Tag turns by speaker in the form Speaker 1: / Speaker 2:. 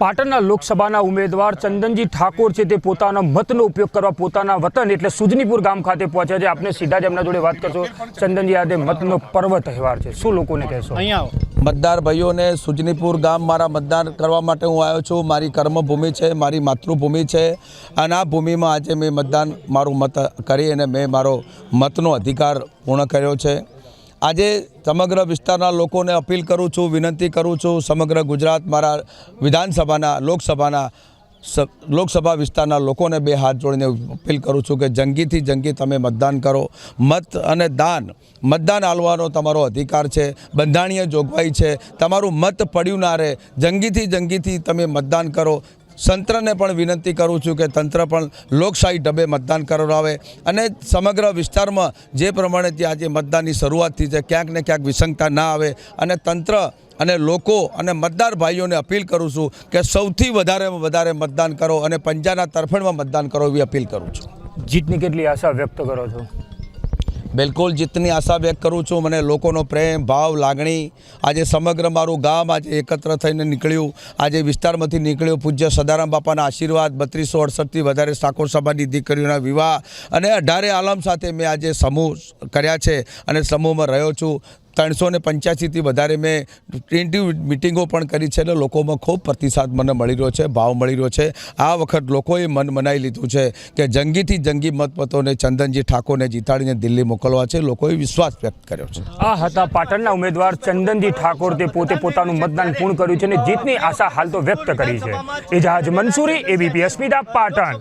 Speaker 1: પાટણના લોકસભાના ઉમેદવાર ચંદનજી ઠાકોર છે તે પોતાના મતનો ઉપયોગ કરવા પોતાના વતન એટલે સુજનીપુર ગામ ખાતે પહોંચ્યા છે. આપણે સીધા જ એમના જોડે વાત કરશો. ચંદનજી આજે મતનો પર્વ તહેવાર છે. શું લોકોને કહેશો?
Speaker 2: અહીંયા
Speaker 3: મતદાર ભાઈઓને સુજનીપુર ગામ મારા મતદાન કરવા માટે હું આવ્યો છું. મારી કર્મભૂમિ છે મારી માતૃભૂમિ છે. અને આ ભૂમિમાં આજે મેં મતદાન મારું મત કરી અને મેં મારો મતનો અધિકાર પૂર્ણ કર્યો છે. આજે સમગ્ર વિસ્તારના લોકોને અપીલ કરું છું, વિનંતી કરું છું, સમગ્ર ગુજરાત મારા વિધાનસભાના, લોકસભાના લોકસભા વિસ્તારના લોકોને બે હાથ જોડીને અપીલ કરું છું કે જંગીથી જંગી તમે મતદાન કરો. મત અને દાન. મતદાન આલવાનો તમારો અધિકાર છે, બંધારણીય જોગવાઈ છે. તમારું મત પડ્યું ના રહે. જંગીથી જંગીથી તમે મતદાન કરો. તંત્રને પણ વિનંતી કરું છું કે તંત્ર પણ લોકશાહી ઢબે મતદાન કરાવે અને સમગ્ર વિસ્તારમાં જે પ્રમાણે ત્યાં આજે મતદાનની શરૂઆત થઈ છે, ક્યાંક ને ક્યાંક વિસંગતા ના આવે અને તંત્ર અને લોકો અને મતદાર ભાઈઓને અપીલ કરું છું કે સૌથી વધારેમાં વધારે મતદાન કરો અને પંજાના તરફેણમાં મતદાન કરો એવી અપીલ કરું છું.
Speaker 1: જીતની કેટલી આશા વ્યક્ત કરો છો?
Speaker 3: બિલકુલ જીતની આશા વ્યક્ત કરું છું. મને લોકોનો પ્રેમ, ભાવ, લાગણી, આજે સમગ્ર મારું ગામ આજે એકત્ર થઈને નીકળ્યું. આજે વિસ્તારમાંથી નીકળ્યું પૂજ્ય સદારામ બાપાના આશીર્વાદ, બત્રીસો અડસઠથી વધારે ઠાકોર સભાની દીકરીઓના વિવાહ અને અઢારે આલમ સાથે મેં આજે સમૂહ કર્યા છે અને સમૂહમાં રહ્યો છું. ત્રણસો ને પંચ્યાસીથી વધારે મેં ટ્વેન્ટી મિટિંગો પણ કરી છે અને લોકોમાં ખૂબ પ્રતિસાદ મને મળી રહ્યો છે, ભાવ મળી રહ્યો છે. આ વખત લોકોએ મન મનાઈ લીધું છે કે જંગીથી જંગી મતપતોને ચંદનજી ઠાકોરને જીતાડીને દિલ્હી મોકલવા છે. લોકોએ વિશ્વાસ વ્યક્ત કર્યો છે.
Speaker 1: આ હતા પાટણના ઉમેદવાર ચંદનજી ઠાકોર. તે પોતે પોતાનું મતદાન પૂર્ણ કર્યું છે અને જીતની આશા હાલ તો વ્યક્ત કરી છે. એજાજ મંસૂરી એબીપી અસ્મિતા પાટણ.